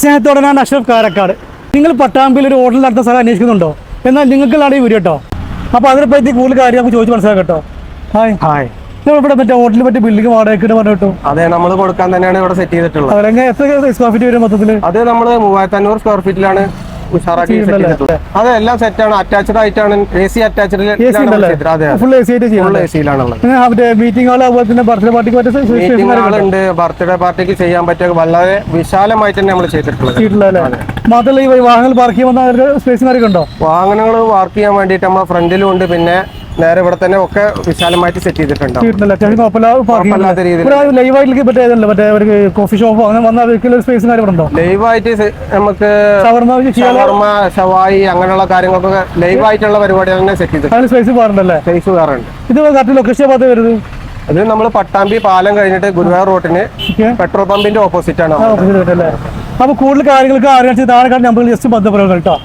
സ്നേഹത്തോടെ ഞാൻ അഷ്റഫ് കാരക്കാട്. നിങ്ങൾ പട്ടാമ്പിയിൽ ഒരു ഹോട്ടൽ നടത്തുന്ന സ്ഥലം അന്വേഷിക്കുന്നുണ്ടോ? എന്നാൽ നിങ്ങൾക്കുള്ളതാണ് ഈ വീഡിയോ കേട്ടോ. അപ്പോൾ അതിനെപ്പറ്റി കൂടുതൽ കാര്യം നമുക്ക് ചോദിച്ച് മനസ്സിലാക്കാം കേട്ടോ. ഹായ്. ഹായ്. നിങ്ങൾ ഇവിടെ മറ്റേ ഹോട്ടലിൽ പറ്റി ബിൽഡിംഗ് വാടകയ്ക്ക് പറഞ്ഞു കേട്ടോ അതെ നമ്മൾ കൊടുക്കാൻ തന്നെയാണ് ഇവിടെ സെറ്റ് ചെയ്തിട്ടുള്ളത്. അവരെങ്ങനെ എത്ര സ്ക്വയർ ഫീറ്റ് വരും മൊത്തത്തിൽ അത് നമ്മൾ മൂവായിരത്തി അഞ്ഞൂറ് സ്ക്വയർ ഫീറ്റിലാണ് ഉഷാറാക്കി അതെ എല്ലാം സെറ്റ് ആണ്. അറ്റാച്ച്ഡ് ആയിട്ടാണ് A C attached full A C ആയിട്ട് മീറ്റിംഗ് ഹാൾ അതുപോലെ തന്നെ ബർത്ത്ഡേ പാർട്ടിക്ക് മീറ്റിംഗ് ഹാളുണ്ട് ബർത്ത്ഡേ പാർട്ടിക്ക് ചെയ്യാൻ പറ്റിയ വളരെ വിശാലമായിട്ട് തന്നെ നമ്മൾ ചെയ്തിട്ടുള്ളത്. ചെയ്തിട്ടുള്ളതല്ലേ മാത്രമല്ല ഈ വാഹനങ്ങൾ പാർക്ക് അവർക്ക് സ്പേസും ഉണ്ടോ? വാഹനങ്ങൾ പാർക്ക് ചെയ്യാൻ വേണ്ടിയിട്ട് നമ്മളെ ഫ്രണ്ടിലും ഉണ്ട്. പിന്നെ നേരെ ഇവിടെ തന്നെ ഒക്കെ വിശാലമായിട്ട് സെറ്റ് ചെയ്തിട്ടുണ്ട് ലൈവായിട്ട് കോഫി ഷോപ്പോ അങ്ങനെ വന്ന അവർക്കുള്ള സ്പേസും ലൈവായിട്ട് നമുക്ക് ഷവർമ ഷവായി അങ്ങനെയുള്ള കാര്യങ്ങൾക്കൊക്കെ ലൈവായിട്ടുള്ള പരിപാടി തന്നെ സെറ്റ് ചെയ്തിട്ടുണ്ട്. സ്പേസ് പാറുണ്ടല്ലേ സ്പേസ് വേറുണ്ട്. ഇത് കറക്റ്റ് ലൊക്കേഷൻ ഭാഗത്ത് വരുന്നത്? അത് നമ്മൾ പട്ടാമ്പി പാലം കഴിഞ്ഞിട്ട് ഗുരുവായൂർ റോട്ടിന് പെട്രോൾ പമ്പിന്റെ ഓപ്പോസിറ്റ് ആണ് അപ്പൊ കൂടുതൽ കാര്യങ്ങൾക്ക് അറിയാൻ താഴെ നമ്പർ ജസ്റ്റ് ബന്ധപ്പെടുക കേട്ടോ?